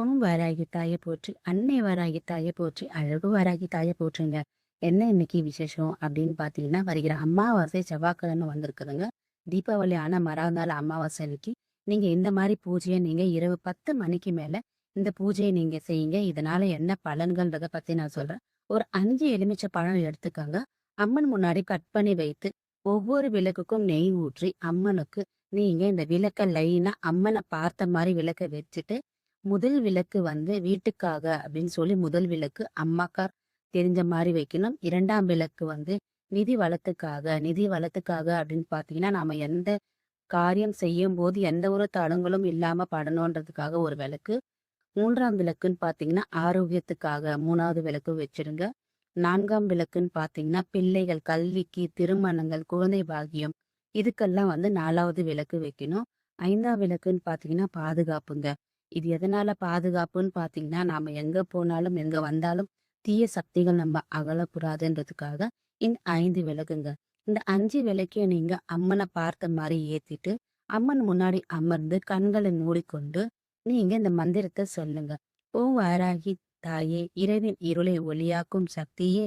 ஓம் வாராகி தாய போற்றி அன்னை வாராகி தாய போற்றி அழகு வாராகி தாய போற்றுங்க. என்ன இன்னைக்கு விசேஷம் அப்படின்னு பார்த்தீங்கன்னா வருகிற அம்மாவாசை செவ்வாய்க்கிழமை வந்திருக்குதுங்க. தீபாவளி ஆனால் மறாந்தாள் அமாவாசை அன்னைக்கு நீங்க இந்த மாதிரி பூஜையை நீங்க இரவு பத்து மணிக்கு மேல இந்த பூஜையை நீங்க செய்யுங்க. இதனால என்ன பலன்கள்ன்றத பத்தி நான் சொல்றேன். ஒரு அஞ்சு எலுமிச்சை பழம் எடுத்துக்கோங்க. அம்மன் முன்னாடி கட் பண்ணி வைத்து ஒவ்வொரு விளக்குக்கும் நெய் ஊற்றி அம்மனுக்கு நீங்க இந்த விளக்க லைனா அம்மனை பார்த்த மாதிரி விளக்க வச்சுட்டு முதல் விளக்கு வந்து வீட்டுக்காக அப்படின்னு சொல்லி முதல் விளக்கு அம்மாக்கார் தெரிஞ்ச மாதிரி வைக்கணும். இரண்டாம் விளக்கு வந்து நிதி வளத்துக்காக நிதி வளத்துக்காக அப்படின்னு பார்த்தீங்கன்னா நம்ம எந்த காரியம் செய்யும் போது எந்த ஒரு தடங்களும் இல்லாம படணுன்றதுக்காக ஒரு விளக்கு. மூன்றாம் விளக்குன்னு பார்த்தீங்கன்னா ஆரோக்கியத்துக்காக மூணாவது விளக்கு வச்சிருங்க. நான்காம் விளக்குன்னு பார்த்தீங்கன்னா பிள்ளைகள் கல்விக்கு திருமணங்கள் குழந்தை பாகியம் இதுக்கெல்லாம் வந்து நாலாவது விளக்கு வைக்கணும். ஐந்தாம் விளக்குன்னு பார்த்தீங்கன்னா பாதுகாப்புங்க. இது எதனால பாதுகாப்புன்னு பார்த்தீங்கன்னா நாம எங்க போனாலும் எங்க வந்தாலும் தீய சக்திகள் நம்ம அகலக்கூடாதுன்றதுக்காக இந்த ஐந்து விளக்குங்க. இந்த அஞ்சு விளக்கையும் நீங்க அம்மனை பார்த்த மாதிரி ஏத்திட்டு அம்மன் முன்னாடி அமர்ந்து கண்களை மூடிக்கொண்டு நீங்க இந்த மந்திரத்தை சொல்லுங்க. ஓ வாராகி தாயே இரவின் இருளை ஒளியாக்கும் சக்தியே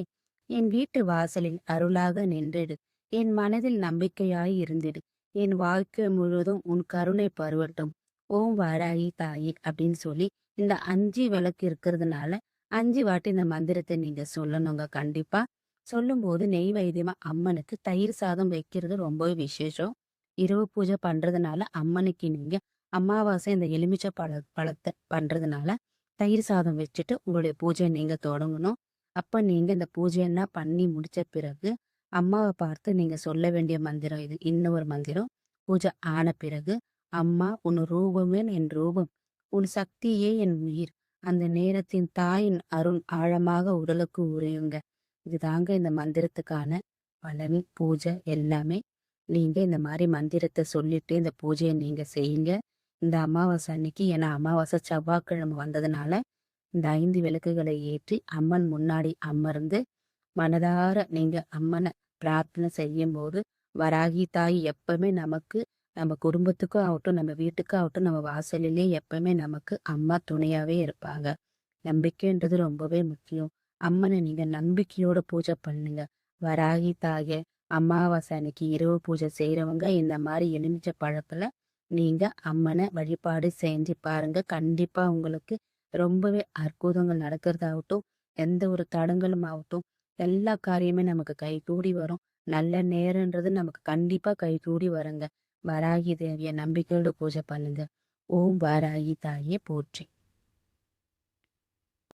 என் வீட்டு வாசலில் அருளாக நின்றிடு. என் மனதில் நம்பிக்கையாய் இருந்திடு. என் வாழ்க்கை முழுவதும் உன் கருணை பருவட்டும். ஓம் வாராகி தாயி அப்படின்னு சொல்லி இந்த அஞ்சு விளக்கு இருக்கிறதுனால அஞ்சு வாட்டி இந்த மந்திரத்தை நீங்க சொல்லணுங்க கண்டிப்பா. சொல்லும்போது நெய் வைத்தியமா அம்மனுக்கு தயிர் சாதம் வைக்கிறது ரொம்பவே விசேஷம். இரவு பூஜை பண்றதுனால அம்மனுக்கு நீங்க அமாவாசை இந்த எலுமிச்சை பழ பழத்தை பண்றதுனால தயிர் சாதம் வச்சுட்டு உங்களுடைய பூஜையை நீங்க தொடங்கணும். அப்ப நீங்க இந்த பூஜையெல்லாம் பண்ணி முடிச்ச பிறகு அம்மாவை பார்த்து நீங்க சொல்ல வேண்டிய மந்திரம் இது இன்னொரு மந்திரம். பூஜை ஆன பிறகு அம்மா உன் ரூபமே என் ரூபம். உன் சக்தியே என் உயிர். அந்த நேரத்தின் தாயின் அருண் ஆழமாக உடலுக்கு உரையுங்க இதுதாங்க இந்த மந்திரத்துக்கான பலன் பூஜை எல்லாமே. நீங்க இந்த மாதிரி மந்திரத்தை சொல்லிட்டு இந்த பூஜையை நீங்க செய்யுங்க. இந்த அமாவாசை அன்னைக்கு ஏன்னா அமாவாசை செவ்வாய்க்கிழமை வந்ததுனால இந்த ஐந்து விளக்குகளை ஏற்றி அம்மன் முன்னாடி அமர்ந்து மனதார நீங்க அம்மனை பிரார்த்தனை செய்யும் போது வராகி தாய் எப்பவுமே நமக்கு நம்ம குடும்பத்துக்கும் ஆகட்டும் நம்ம வீட்டுக்கும் ஆகட்டும் நம்ம வாசலிலே எப்பவுமே நமக்கு அம்மா துணையாவே இருப்பாங்க. நம்பிக்கைன்றது ரொம்பவே முக்கியம். அம்மனை நீங்க நம்பிக்கையோட பூஜை பண்ணுங்க. வராகி தாய அமாவாசை அன்னைக்கு இரவு பூஜை செய்யறவங்க இந்த மாதிரி எலுமிச்ச பழத்துல நீங்க அம்மனை வழிபாடு செஞ்சு பாருங்க. கண்டிப்பா உங்களுக்கு ரொம்பவே அற்புதங்கள் நடக்கிறதாகட்டும் எந்த ஒரு தடங்களும் ஆகட்டும் எல்லா காரியமே நமக்கு கை கூடி வரும். நல்ல நேரன்றது நமக்கு கண்டிப்பா கை கூடி வருங்க. வராகி தேவிய நம்பிக்கையோட பூஜை பண்ணுங்க ஓம் வராகி தாயே போற்றி.